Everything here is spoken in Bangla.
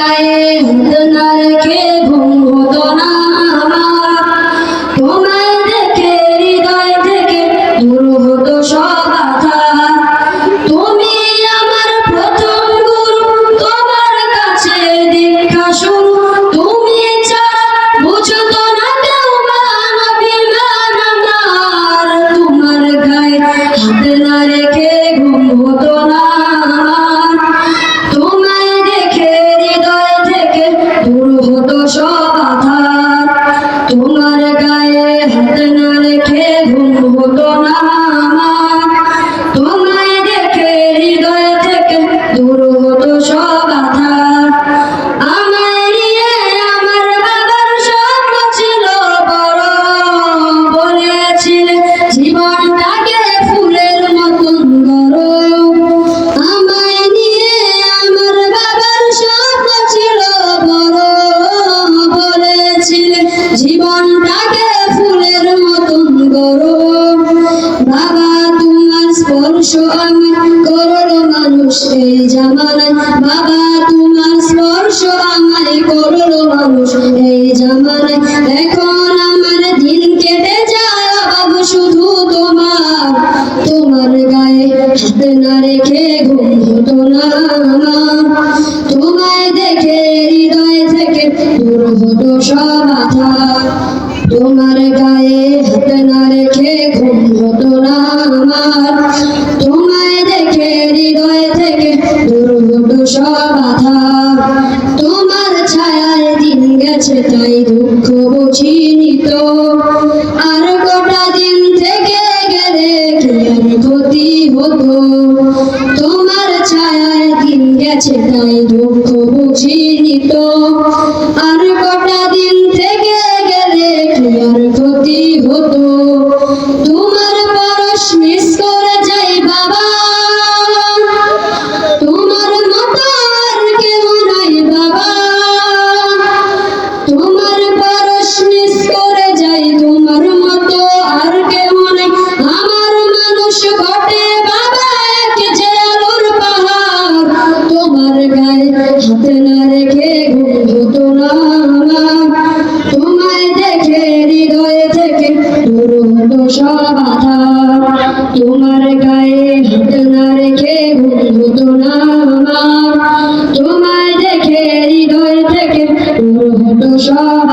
গায়ে উঠনার কে ঘুম হতো না আমায় করল মানুষ এই জামানায় বাবা তোমার স্পর্শ আমায় করল মানুষ এই জামানায় এখন আমার দিন কেটে যায় বাবু শুধু তোমার তোমার গায়ে হাত না রেখে ঘুম হতো না তোমায় দেখে হৃদয় থেকে দূর হতো সব তোমার গায়ে হাত না রেখে গেছে তাই দুঃখ বুঝিনি তো আর কটা দিন থেকে গেলে কি আর ক্ষতি হতো তোমার ছায়ায় দিন গেছে তাই দুঃখ বুঝিনি তো। আর সব আধা তোমার গায়ে হাত না রেখে ঘুম হতো না আমার তোমায় দেখে হৃদয় থেকে হতো সব